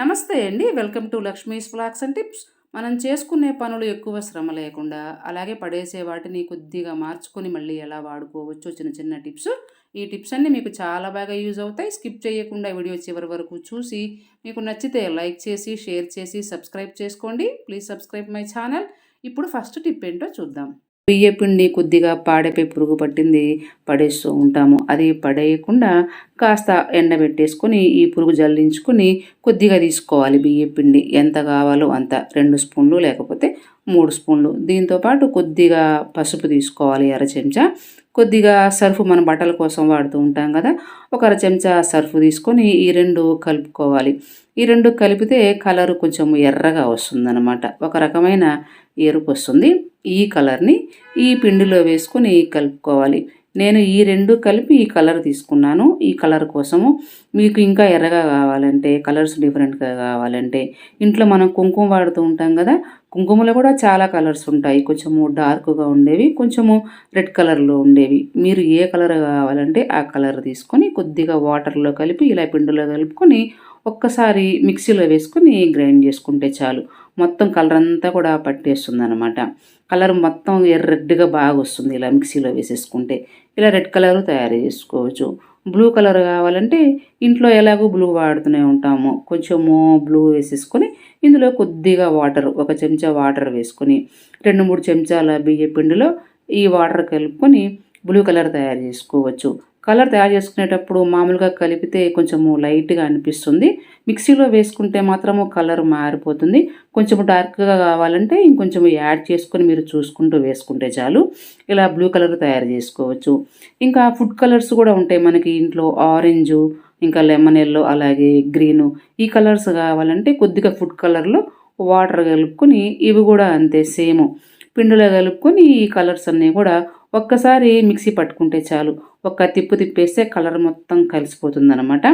నమస్తే అండి. Welcome to Lakshmi's vlogs and tips. మనం చేసుకునే పనులు ఎక్కువ శ్రమ లేకుండా అలాగే పడేసే వాటిని కొద్దిగా మార్చుకొని మళ్ళీ ఎలా వాడుకోవచ్చు చిన్న చిన్న టిప్స్. ఈ టిప్స్ అన్నీ మీకు చాలా బాగా యూజ్ అవుతాయి. స్కిప్ చేయకుండా వీడియో చివరి వరకు చూసి మీకు నచ్చితే లైక్ చేసి షేర్ చేసి సబ్స్క్రైబ్ చేసుకోండి. Please subscribe my channel. ఇప్పుడు ఫస్ట్ టిప్ ఏంటో చూద్దాం. బియ్య పిండి కొద్దిగా పాడపై పురుగు పట్టింది పడేస్తూ ఉంటాము. అది పడేయకుండా కాస్త ఎండబెట్టేసుకొని ఈ పురుగు జల్లించుకొని కొద్దిగా తీసుకోవాలి బియ్య పిండి. ఎంత కావాలో అంత. రెండు స్పూన్లు లేకపోతే మూడు స్పూన్లు. దీంతోపాటు కొద్దిగా పసుపు తీసుకోవాలి అర చెంచా. కొద్దిగా సర్ఫ్ మనం బట్టల కోసం వాడుతూ ఉంటాం కదా. ఒక అర చెంచా సర్ఫ్ తీసుకొని ఈ రెండు కలుపుకోవాలి. ఈ రెండు కలిపితే కలర్ కొంచెం ఎర్రగా వస్తుందన్నమాట. ఒక రకమైన ఎరుపు వస్తుంది. ఈ కలర్ని ఈ పిండిలో వేసుకొని కలుపుకోవాలి. నేను ఈ రెండు కలిపి ఈ కలర్ తీసుకున్నాను. ఈ కలర్ కోసము మీకు ఇంకా ఎర్రగా కావాలంటే కలర్స్ డిఫరెంట్గా కావాలంటే ఇంట్లో మనం కుంకుమ వాడుతూ ఉంటాం కదా కుంకుమలో కూడా చాలా కలర్స్ ఉంటాయి. కొంచెము డార్క్గా ఉండేవి కొంచెము రెడ్ కలర్లో ఉండేవి. మీరు ఏ కలర్ కావాలంటే ఆ కలర్ తీసుకొని కొద్దిగా వాటర్లో కలిపి ఇలా పిండిలో కలుపుకొని ఒక్కసారి మిక్సీలో వేసుకొని గ్రైండ్ చేసుకుంటే చాలు. మొత్తం కలర్ అంతా కూడా పట్టేస్తుంది అనమాట కలర్ మొత్తం ఎర్ర రెడ్గా బాగా వస్తుంది ఇలా మిక్సీలో వేసేసుకుంటే. ఇలా రెడ్ కలర్ తయారు చేసుకోవచ్చు. బ్లూ కలర్ కావాలంటే ఇంట్లో ఎలాగో బ్లూ వాడుతూనే ఉంటాము. కొంచెము బ్లూ వేసేసుకొని ఇందులో కొద్దిగా వాటర్ ఒక చెంచా వాటర్ వేసుకొని రెండు మూడు చెంచాల బియ్య పిండిలో ఈ వాటర్ కలుపుకొని బ్లూ కలర్ తయారు చేసుకోవచ్చు. కలర్ తయారు చేసుకునేటప్పుడు మామూలుగా కలిపితే కొంచెము లైట్గా అనిపిస్తుంది. మిక్సీలో వేసుకుంటే మాత్రము కలర్ మారిపోతుంది. కొంచెం డార్క్గా కావాలంటే ఇంకొంచెం యాడ్ చేసుకొని మీరు చూసుకుంటూ వేసుకుంటే చాలు. ఇలా బ్లూ కలర్ తయారు చేసుకోవచ్చు. ఇంకా ఫుడ్ కలర్స్ కూడా ఉంటాయి మనకి ఇంట్లో. ఆరెంజు ఇంకా లెమన్ ఎల్లో అలాగే గ్రీను. ఈ కలర్స్ కావాలంటే కొద్దిగా ఫుడ్ కలర్లో వాటర్ కలుపుకొని ఇవి కూడా అంతే సేమ్. పిండిలో కలుపుకొని ఈ కలర్స్ అన్నీ కూడా ఒక్కసారి మిక్సీ పట్టుకుంటే చాలు. ఒక్క తిప్పు తిప్పేస్తే కలర్ మొత్తం కలిసిపోతుంది అనమాట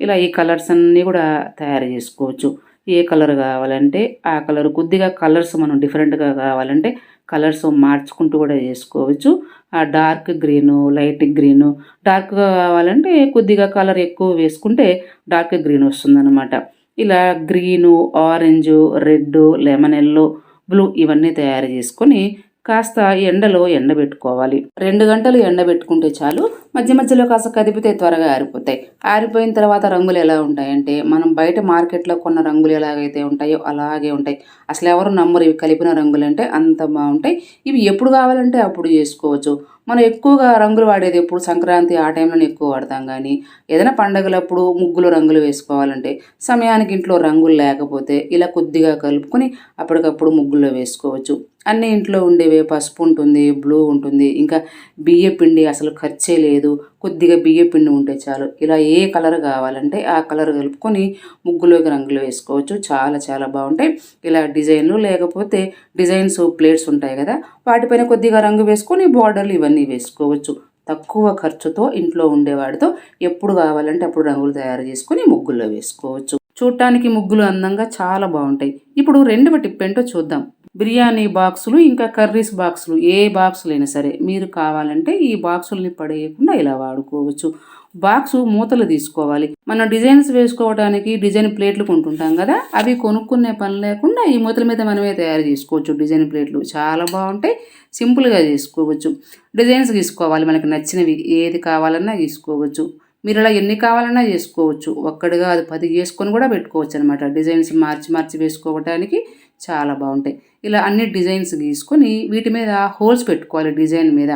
ఇలా ఈ కలర్స్ అన్నీ కూడా తయారు చేసుకోవచ్చు. ఏ కలర్ కావాలంటే ఆ కలర్ కొద్దిగా కలర్స్ మనం డిఫరెంట్గా కావాలంటే కలర్స్ మార్చుకుంటూ కూడా చేసుకోవచ్చు. ఆ డార్క్ గ్రీను లైట్ గ్రీను డార్క్గా కావాలంటే కొద్దిగా కలర్ ఎక్కువ వేసుకుంటే డార్క్ గ్రీన్ వస్తుందన్నమాట. ఇలా green orange red lemon yellow blue ఇవన్నీ తయారు చేసుకొని కాస్త ఎండలో ఎండబెట్టుకోవాలి. రెండు గంటలు ఎండబెట్టుకుంటే చాలు. మధ్య మధ్యలో కాస్త కదిపితే త్వరగా ఆరిపోతాయి. ఆరిపోయిన తర్వాత రంగులు ఎలా ఉంటాయంటే మనం బయట మార్కెట్లో కొన్న రంగులు ఎలాగైతే ఉంటాయో అలాగే ఉంటాయి. అసలు ఎవరు నమ్మరు ఇవి కలిపిన రంగులు అంటే అంత బాగుంటాయి. ఇవి ఎప్పుడు కావాలంటే అప్పుడు చేసుకోవచ్చు. మనం ఎక్కువగా రంగులు వాడేది ఎప్పుడు? సంక్రాంతి ఆ టైంలోనే ఎక్కువ వాడతాం కానీ ఏదైనా పండగలప్పుడు ముగ్గులు రంగులు వేసుకోవాలంటే సమయానికి ఇంట్లో రంగులు లేకపోతే ఇలా కొద్దిగా కలుపుకొని అప్పటికప్పుడు ముగ్గుల్లో వేసుకోవచ్చు. అన్ని ఇంట్లో ఉండేవే పసుపు ఉంటుంది బ్లూ ఉంటుంది ఇంకా బియ్య పిండి అసలు ఖర్చే లేదు. కొద్దిగా బియ్య పిండి ఉంటే చాలు. ఇలా ఏ కలర్ కావాలంటే ఆ కలర్ కలుపుకొని ముగ్గులోకి రంగులు వేసుకోవచ్చు. చాలా చాలా బాగుంటాయి. ఇలా డిజైన్లు లేకపోతే డిజైన్స్ ప్లేట్స్ ఉంటాయి కదా. వాటిపైన కొద్దిగా రంగు వేసుకొని బార్డర్లు ఇవన్నీ వేసుకోవచ్చు. తక్కువ ఖర్చుతో ఇంట్లో ఉండేవాడితో ఎప్పుడు కావాలంటే అప్పుడు రంగులు తయారు చేసుకొని ముగ్గుల్లో వేసుకోవచ్చు. చూడటానికి ముగ్గులు అందంగా చాలా బాగుంటాయి. ఇప్పుడు రెండవ టిప్ ఏంటో చూద్దాం. బిర్యానీ బాక్సులు ఇంకా కర్రీస్ బాక్సులు ఏ బాక్సులైనా సరే మీరు కావాలంటే ఈ బాక్సుల్ని పడేయకుండా ఇలా వాడుకోవచ్చు. బాక్సు మూతలు తీసుకోవాలి. మనం డిజైన్స్ వేసుకోవడానికి డిజైన్ ప్లేట్లు కొంటుంటాం కదా అవి కొనుక్కునే పని లేకుండా ఈ మూతల మీద మనమే తయారు చేసుకోవచ్చు డిజైన్ ప్లేట్లు. చాలా బాగుంటాయి సింపుల్గా చేసుకోవచ్చు. డిజైన్స్ తీసుకోవాలి మనకి నచ్చినవి ఏది కావాలన్నా తీసుకోవచ్చు మీరు ఇలా ఎన్ని కావాలన్నా చేసుకోవచ్చు. ఒక్కడిగా అది పది వేసుకొని కూడా పెట్టుకోవచ్చు అనమాట డిజైన్స్ మార్చి మార్చి వేసుకోవడానికి చాలా బాగుంటాయి. ఇలా అన్ని డిజైన్స్ గీసుకొని వీటి మీద హోల్స్ పెట్టుకోవాలి డిజైన్ మీద.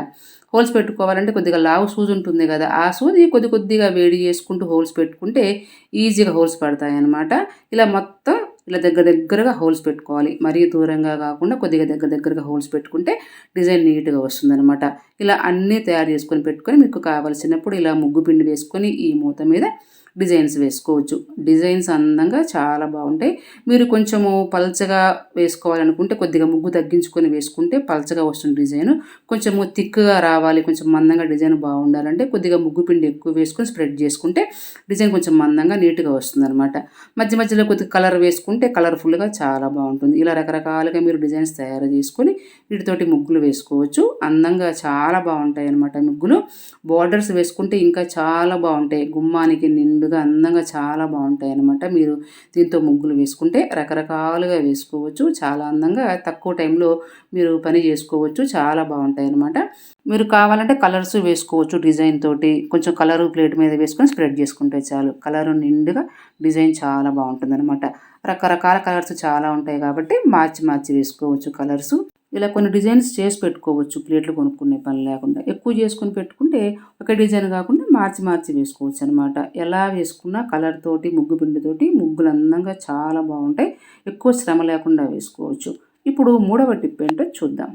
హోల్స్ పెట్టుకోవాలంటే కొద్దిగా లావు సూజ్ ఉంటుంది కదా ఆ సూది కొద్ది కొద్దిగా వేడి చేసుకుంటూ హోల్స్ పెట్టుకుంటే ఈజీగా హోల్స్ పడతాయి అన్నమాట ఇలా మొత్తం ఇలా దగ్గర దగ్గరగా హోల్స్ పెట్టుకోవాలి. మరీ దూరంగా కాకుండా కొద్దిగా దగ్గర దగ్గరగా హోల్స్ పెట్టుకుంటే డిజైన్ నీట్గా వస్తుందన్నమాట. ఇలా అన్నీ తయారు చేసుకొని పెట్టుకొని మీకు కావాల్సినప్పుడు ఇలా ముగ్గు పిండి వేసుకొని ఈ మూత మీద డిజైన్స్ వేసుకోవచ్చు. డిజైన్స్ అందంగా చాలా బాగుంటాయి. మీరు కొంచెము పల్చగా వేసుకోవాలనుకుంటే కొద్దిగా ముగ్గు తగ్గించుకొని వేసుకుంటే పల్చగా వస్తుంది డిజైన్. కొంచెము థిక్గా రావాలి కొంచెం మందంగా డిజైన్ బాగుండాలంటే కొద్దిగా ముగ్గు పిండి ఎక్కువ వేసుకొని స్ప్రెడ్ చేసుకుంటే డిజైన్ కొంచెం మందంగా నీట్గా వస్తుంది అనమాట మధ్య మధ్యలో కొద్దిగా కలర్ వేసుకుంటే కలర్ఫుల్గా చాలా బాగుంటుంది. ఇలా రకరకాలుగా మీరు డిజైన్స్ తయారు చేసుకొని వీటితోటి ముగ్గులు వేసుకోవచ్చు. అందంగా చాలా బాగుంటాయి అనమాట ముగ్గులు. బార్డర్స్ వేసుకుంటే ఇంకా చాలా బాగుంటాయి. గుమ్మానికి నిండు నిండుగా అందంగా చాలా బాగుంటాయి అన్నమాట మీరు దీంతో ముగ్గులు వేసుకుంటే రకరకాలుగా వేసుకోవచ్చు. చాలా అందంగా తక్కువ టైంలో మీరు పని చేసుకోవచ్చు. చాలా బాగుంటాయి అన్నమాట మీరు కావాలంటే కలర్స్ వేసుకోవచ్చు డిజైన్ తోటి. కొంచెం కలరు ప్లేట్ మీద వేసుకొని స్ప్రెడ్ చేసుకుంటే చాలు. కలరు నిండుగా డిజైన్ చాలా బాగుంటుంది అనమాట రకరకాల కలర్స్ చాలా ఉంటాయి కాబట్టి మార్చి మార్చి వేసుకోవచ్చు కలర్స్. ఇలా కొన్ని డిజైన్స్ చేసి పెట్టుకోవచ్చు. ప్లేట్లు కొనుక్కునే పని లేకుండా. ఎక్కువ చేసుకొని పెట్టుకుంటే ఒక డిజైన్ కాకుండా మార్చి మార్చి వేసుకోవచ్చు అనమాట ఎలా వేసుకున్నా కలర్ తోటి ముగ్గు పిండితోటి ముగ్గులు అందంగా చాలా బాగుంటాయి. ఎక్కువ శ్రమ లేకుండా వేసుకోవచ్చు. ఇప్పుడు మూడవ టిప్ ఏంటో చూద్దాం.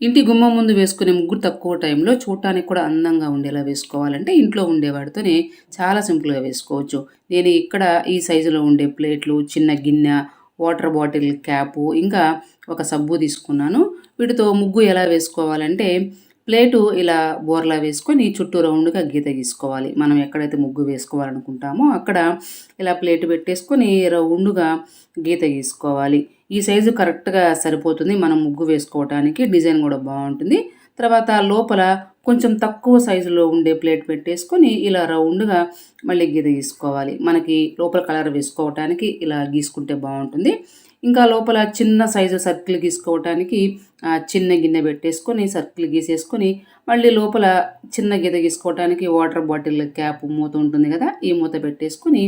ఇంటి గుమ్మం ముందు వేసుకునే ముగ్గురు తక్కువ టైంలో చూడటానికి కూడా అందంగా ఉండేలా వేసుకోవాలంటే ఇంట్లో ఉండేవాడితోనే చాలా సింపుల్గా వేసుకోవచ్చు. నేను ఇక్కడ ఈ సైజులో ఉండే ప్లేట్లు చిన్న గిన్నె వాటర్ బాటిల్ క్యాపు ఇంకా ఒక సబ్బు తీసుకున్నాను. వీటితో ముగ్గు ఎలా వేసుకోవాలంటే ప్లేటు ఇలా బోర్లా వేసుకొని చుట్టూ రౌండ్గా గీత గీసుకోవాలి. మనం ఎక్కడైతే ముగ్గు వేసుకోవాలనుకుంటామో అక్కడ ఇలా ప్లేట్ పెట్టేసుకొని రౌండ్గా గీత గీసుకోవాలి. ఈ సైజు కరెక్ట్గా సరిపోతుంది. మనం ముగ్గు వేసుకోవడానికి డిజైన్ కూడా బాగుంటుంది. తర్వాత లోపల కొంచెం తక్కువ సైజులో ఉండే ప్లేట్ పెట్టేసుకొని ఇలా రౌండ్గా మళ్ళీ గీత గీసుకోవాలి మనకి లోపల కలర్ వేసుకోవటానికి ఇలా గీసుకుంటే బాగుంటుంది. ఇంకా లోపల చిన్న సైజు సర్కిల్ గీసుకోవటానికి చిన్న గిన్నె పెట్టేసుకొని సర్కిల్ గీసేసుకొని మళ్ళీ లోపల చిన్న గీత గీసుకోవటానికి వాటర్ బాటిల్ క్యాప్ మూత ఉంటుంది కదా ఈ మూత పెట్టేసుకొని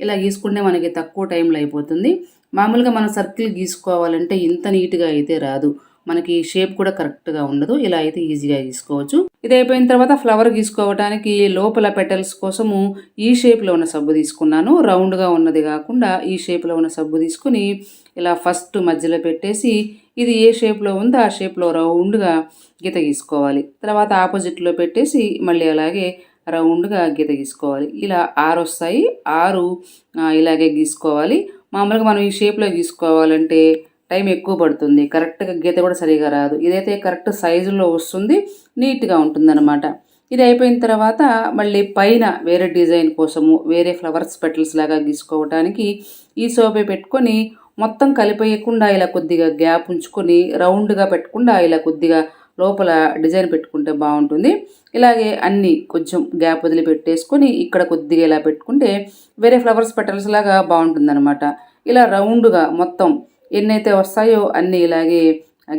ఇలా గీసుకుంటే మనకి తక్కువ టైంలో అయిపోతుంది. మామూలుగా మనం సర్కిల్ గీసుకోవాలంటే ఇంత నీట్గా అయితే రాదు. మనకి షేప్ కూడా కరెక్ట్గా ఉండదు. ఇలా అయితే ఈజీగా గీసుకోవచ్చు. ఇది అయిపోయిన తర్వాత ఫ్లవర్ గీసుకోవడానికి లోపల పెటల్స్ కోసము ఈ షేప్లో ఉన్న సబ్బు తీసుకున్నాను. రౌండ్గా ఉన్నది కాకుండా ఈ షేప్లో ఉన్న సబ్బు తీసుకుని ఇలా ఫస్ట్ మధ్యలో పెట్టేసి ఇది ఏ షేప్లో ఉందో ఆ షేప్లో రౌండ్గా గీత గీసుకోవాలి. తర్వాత ఆపోజిట్లో పెట్టేసి మళ్ళీ అలాగే రౌండ్గా గీత గీసుకోవాలి. ఇలా ఆరు వస్తాయి. ఆరు ఇలాగే గీసుకోవాలి. మామూలుగా మనం ఈ షేప్లో గీసుకోవాలంటే టైం ఎక్కువ పడుతుంది. కరెక్ట్గా గీత కూడా సరిగా రాదు. ఇదైతే కరెక్ట్ సైజులో వస్తుంది. నీట్గా ఉంటుందన్నమాట. ఇది అయిపోయిన తర్వాత మళ్ళీ పైన వేరే డిజైన్ కోసము వేరే ఫ్లవర్స్ పెటల్స్ లాగా గీసుకోవడానికి ఈ సోపే పెట్టుకొని మొత్తం కలిపేయకుండా ఇలా కొద్దిగా గ్యాప్ ఉంచుకొని రౌండ్గా పెట్టకుండా ఇలా కొద్దిగా లోపల డిజైన్ పెట్టుకుంటే బాగుంటుంది. ఇలాగే అన్నీ కొంచెం గ్యాప్ వదిలి పెట్టేసుకొని ఇక్కడ కొద్దిగా ఇలా పెట్టుకుంటే వేరే ఫ్లవర్స్ పెటల్స్ లాగా బాగుంటుంది ఇలా రౌండ్గా మొత్తం ఎన్నైతే వస్తాయో అన్నీ ఇలాగే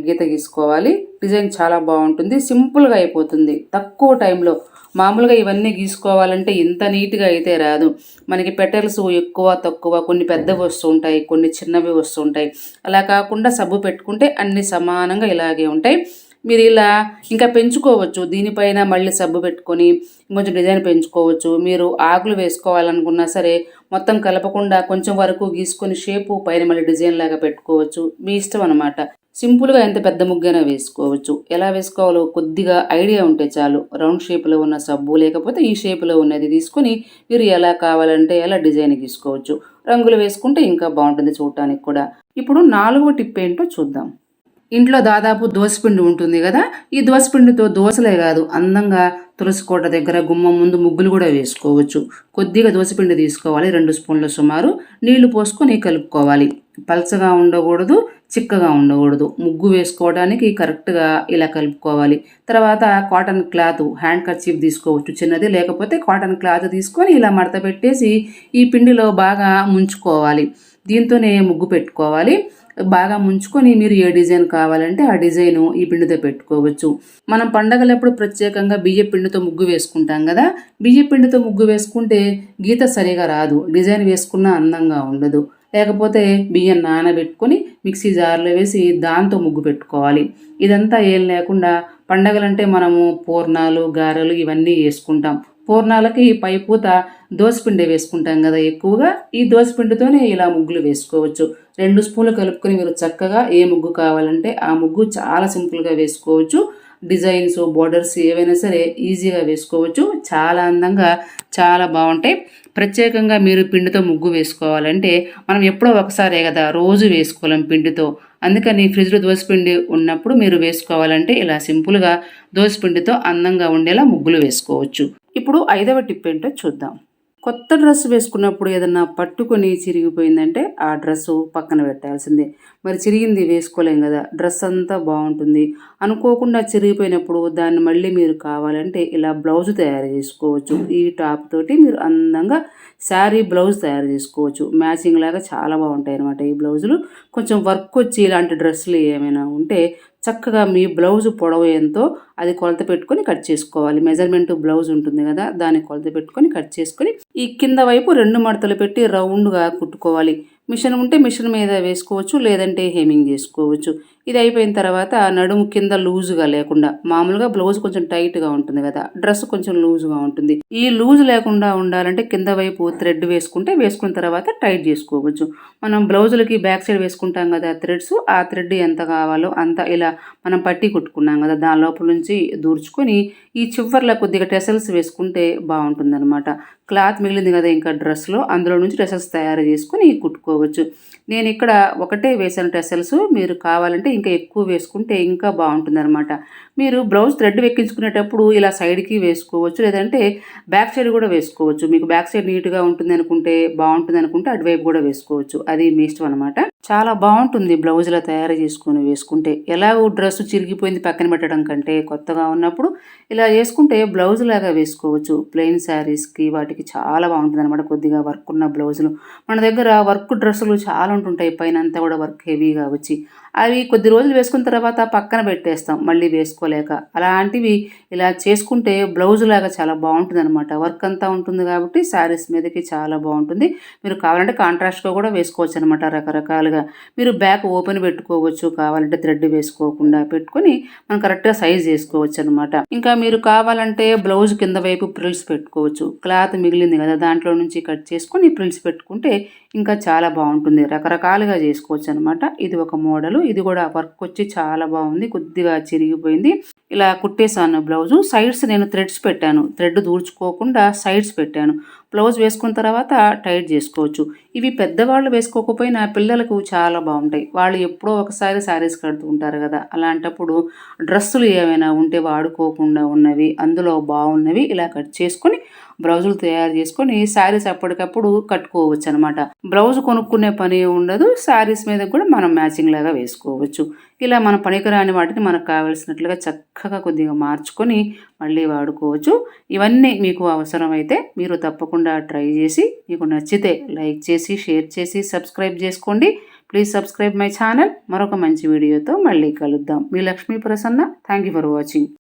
గీత గీసుకోవాలి డిజైన్ చాలా బాగుంటుంది. సింపుల్గా అయిపోతుంది. తక్కువ టైంలో మామూలుగా ఇవన్నీ గీసుకోవాలంటే ఇంత నీట్గా అయితే రాదు. మనకి పెటల్స్ ఎక్కువ తక్కువ కొన్ని పెద్దవి వస్తుంటాయి కొన్ని చిన్నవి వస్తుంటాయి అలా కాకుండా సబ్బు పెట్టుకుంటే అన్ని సమానంగా ఇలాగే ఉంటాయి. మీరు ఇలా ఇంకా పెంచుకోవచ్చు. దీనిపైన మళ్ళీ సబ్బు పెట్టుకొని కొంచెం డిజైన్ పెంచుకోవచ్చు. మీరు ఆకులు వేసుకోవాలనుకున్నా సరే మొత్తం కలపకుండా కొంచెం వరకు గీసుకొని షేపు పైన మళ్ళీ డిజైన్ లాగా పెట్టుకోవచ్చు. మీ ఇష్టం అనమాట సింపుల్గా ఎంత పెద్ద ముగ్గైనా వేసుకోవచ్చు. ఎలా వేసుకోవాలో కొద్దిగా ఐడియా ఉంటే చాలు. రౌండ్ షేప్లో ఉన్న సబ్బు లేకపోతే ఈ షేప్లో ఉన్నది తీసుకొని మీరు ఎలా కావాలంటే ఎలా డిజైన్ గీసుకోవచ్చు. రంగులు వేసుకుంటే ఇంకా బాగుంటుంది చూడటానికి కూడా. ఇప్పుడు నాలుగో టిప్ ఏంటో చూద్దాం. ఇంట్లో దాదాపు దోసపిండి ఉంటుంది కదా ఈ దోసపిండితో దోశలే కాదు అందంగా తులసి కోట దగ్గర గుమ్మం ముందు ముగ్గులు కూడా వేసుకోవచ్చు. కొద్దిగా దోసపిండి తీసుకోవాలి రెండు స్పూన్ల సుమారు. నీళ్ళు పోసుకొని కలుపుకోవాలి. పలచగా ఉండకూడదు చిక్కగా ఉండకూడదు. ముగ్గు వేసుకోవడానికి కరెక్ట్గా ఇలా కలుపుకోవాలి. తర్వాత కాటన్ క్లాత్ హ్యాండ్ కర్చీఫ్ తీసుకోవచ్చు చిన్నది లేకపోతే కాటన్ క్లాత్ తీసుకొని ఇలా మడత పెట్టేసి ఈ పిండిలో బాగా ముంచుకోవాలి. దీంతోనే ముగ్గు పెట్టుకోవాలి. బాగా ముంచుకొని మీరు ఏ డిజైన్ కావాలంటే ఆ డిజైన్ ఈ పిండితో పెట్టుకోవచ్చు. మనం పండగలప్పుడు ప్రత్యేకంగా బియ్య పిండితో ముగ్గు వేసుకుంటాం కదా? బియ్య పిండితో ముగ్గు వేసుకుంటే గీత సరిగా రాదు. డిజైన్ వేసుకున్నా అందంగా ఉండదు. లేకపోతే బియ్యం నానబెట్టుకొని మిక్సీ జార్లో వేసి దాంతో ముగ్గు పెట్టుకోవాలి. ఇదంతా ఏం లేకుండా పండగలంటే మనము పూర్ణాలు గారెలు ఇవన్నీ వేసుకుంటాం. పూర్ణాలకి పైపూత దోసపిండి వేసుకుంటాం కదా ఎక్కువగా. ఈ దోసపిండితోనే ఇలా ముగ్గులు వేసుకోవచ్చు. రెండు స్పూన్లు కలుపుకొని మీరు చక్కగా ఏ ముగ్గు కావాలంటే ఆ ముగ్గు చాలా సింపుల్గా వేసుకోవచ్చు. డిజైన్స్ బోర్డర్స్ ఏవైనా సరే ఈజీగా వేసుకోవచ్చు. చాలా అందంగా చాలా బాగుంటాయి. ప్రత్యేకంగా మీరు పిండితో ముగ్గు వేసుకోవాలంటే మనం ఎప్పుడో ఒకసారే కదా రోజు వేసుకోలేం పిండితో. అందుకని ఫ్రిడ్జ్లో దోసపిండి ఉన్నప్పుడు మీరు వేసుకోవాలంటే ఇలా సింపుల్గా దోసపిండితో అందంగా ఉండేలా ముగ్గులు వేసుకోవచ్చు. ఇప్పుడు ఐదవ టిప్ ఏంటో చూద్దాం. కొత్త డ్రెస్ వేసుకున్నప్పుడు ఏదన్నా పట్టుకొని చిరిగిపోయిందంటే ఆ డ్రెస్సు పక్కన పెట్టాల్సిందే. మరి చిరిగింది వేసుకోలేం కదా డ్రెస్ అంతా బాగుంటుంది. అనుకోకుండా చిరిగిపోయినప్పుడు దాన్ని మళ్ళీ మీరు కావాలంటే ఇలా బ్లౌజ్ తయారు చేసుకోవచ్చు. ఈ టాప్ తోటి మీరు అందంగా శారీ బ్లౌజ్ తయారు చేసుకోవచ్చు. మ్యాచింగ్ లాగా చాలా బాగుంటాయి అనమాట ఈ బ్లౌజులు. కొంచెం వర్క్ వచ్చి ఇలాంటి డ్రెస్సులు ఏమైనా ఉంటే చక్కగా మీ బ్లౌజ్ పొడవు ఎంతో అది కొలత పెట్టుకొని కట్ చేసుకోవాలి. మెజర్మెంట్ బ్లౌజ్ ఉంటుంది కదా దాన్ని కొలత పెట్టుకొని కట్ చేసుకొని ఈ కింద వైపు రెండు మడతలు పెట్టి రౌండ్గా కుట్టుకోవాలి. మిషన్ ఉంటే మిషన్ మీద వేసుకోవచ్చు లేదంటే హెమింగ్ చేసుకోవచ్చు. ఇది అయిపోయిన తర్వాత నడుము కింద లూజుగా లేకుండా మామూలుగా బ్లౌజ్ కొంచెం టైట్గా ఉంటుంది కదా డ్రెస్ కొంచెం లూజుగా ఉంటుంది. ఈ లూజ్ లేకుండా ఉండాలంటే కింద వైపు థ్రెడ్ వేసుకుంటే వేసుకున్న తర్వాత టైట్ చేసుకోవచ్చు. మనం బ్లౌజులకి బ్యాక్ సైడ్ వేసుకుంటాం కదా థ్రెడ్స్ ఆ థ్రెడ్ ఎంత కావాలో అంత ఇలా మనం పట్టి కుట్టుకున్నాం కదా దాని లోపల నుంచి దూర్చుకొని ఈ చివర్లో కొద్దిగా టెసల్స్ వేసుకుంటే బాగుంటుందన్నమాట. క్లాత్ మిగిలింది కదా ఇంకా డ్రెస్లో అందులో నుంచి టెసల్స్ తయారు చేసుకుని కుట్టుకోవచ్చు. నేను ఇక్కడ ఒకటే వేసాను టెసల్స్ మీరు కావాలంటే ఇంకా ఎక్కువ వేసుకుంటే ఇంకా బాగుంటుంది అనమాట మీరు బ్లౌజ్ థ్రెడ్ వెక్కించుకునేటప్పుడు ఇలా సైడ్కి వేసుకోవచ్చు లేదంటే బ్యాక్ సైడ్ కూడా వేసుకోవచ్చు. మీకు బ్యాక్ సైడ్ నీట్గా ఉంటుంది అనుకుంటే బాగుంటుంది అనుకుంటే అటువైపు కూడా వేసుకోవచ్చు. అది మీ ఇష్టం అనమాట చాలా బాగుంటుంది బ్లౌజ్లా తయారు చేసుకొని వేసుకుంటే. ఎలాగో డ్రెస్ చిరిగిపోయింది పక్కన పెట్టడం కంటే కొత్తగా ఉన్నప్పుడు ఇలా వేసుకుంటే బ్లౌజ్ లాగా వేసుకోవచ్చు. ప్లెయిన్ శారీస్కి వాటికి చాలా బాగుంటుంది అనమాట కొద్దిగా వర్క్ ఉన్న బ్లౌజులు. మన దగ్గర వర్క్ డ్రెస్సులు చాలా ఉంటుంటాయి పైన అంతా కూడా వర్క్ హెవీగా వచ్చి. అవి కొద్ది రోజులు వేసుకున్న తర్వాత పక్కన పెట్టేస్తాం మళ్ళీ వేసుకోలేక. అలాంటివి ఇలా చేసుకుంటే బ్లౌజ్ లాగా చాలా బాగుంటుంది అనమాట వర్క్ అంతా ఉంటుంది కాబట్టి శారీస్ మీదకి చాలా బాగుంటుంది. మీరు కావాలంటే కాంట్రాస్ట్గా కూడా వేసుకోవచ్చు అనమాట రకరకాలుగా. మీరు బ్యాక్ ఓపెన్ పెట్టుకోవచ్చు కావాలంటే థ్రెడ్ వేసుకోకుండా పెట్టుకొని మనం కరెక్ట్గా సైజ్ వేసుకోవచ్చు అనమాట ఇంకా మీరు కావాలంటే బ్లౌజ్ కింద వైపు ప్రిల్స్ పెట్టుకోవచ్చు. క్లాత్ మిగిలింది కదా దాంట్లో నుంచి కట్ చేసుకొని ప్రిల్స్ పెట్టుకుంటే ఇంకా చాలా బాగుంటుంది. రకరకాలుగా చేసుకోవచ్చు అనమాట ఇది ఒక మోడల్. ఇది కూడా వర్క్ వచ్చి చాలా బాగుంది. కొద్దిగా చిరిగిపోయింది. ఇలా కుట్టేసాను బ్లౌజు. సైడ్స్ నేను థ్రెడ్స్ పెట్టాను. థ్రెడ్ దూర్చుకోకుండా సైడ్స్ పెట్టాను. బ్లౌజ్ వేసుకున్న తర్వాత టైట్ చేసుకోవచ్చు. ఇవి పెద్దవాళ్ళు వేసుకోకపోయినా పిల్లలకు చాలా బాగుంటాయి. వాళ్ళు ఎప్పుడో ఒకసారి శారీస్ కడుతూ ఉంటారు కదా. అలాంటప్పుడు డ్రెస్సులు ఏమైనా ఉంటే వాడుకోకుండా ఉన్నవి అందులో బాగున్నవి ఇలా కట్ చేసుకొని బ్లౌజులు తయారు చేసుకొని శారీస్ అప్పటికప్పుడు కట్టుకోవచ్చు అనమాట బ్లౌజ్ కొనుక్కునే పని ఉండదు. శారీస్ మీద కూడా మనం మ్యాచింగ్ లాగా వేసుకోవచ్చు. ఇలా మన పనికిరాని వాటిని మనకు కావలసినట్లుగా చక్కగా కొద్దిగా మార్చుకొని మళ్ళీ వాడుకోవచ్చు. ఇవన్నీ మీకు అవసరమైతే మీరు తప్పకుండా ట్రై చేసి మీకు నచ్చితే లైక్ చేసి షేర్ చేసి సబ్స్క్రైబ్ చేసుకోండి. Please subscribe my channel. మరొక మంచి వీడియోతో మళ్ళీ కలుద్దాం. మీ Lakshmi Prasanna. Thank you for watching.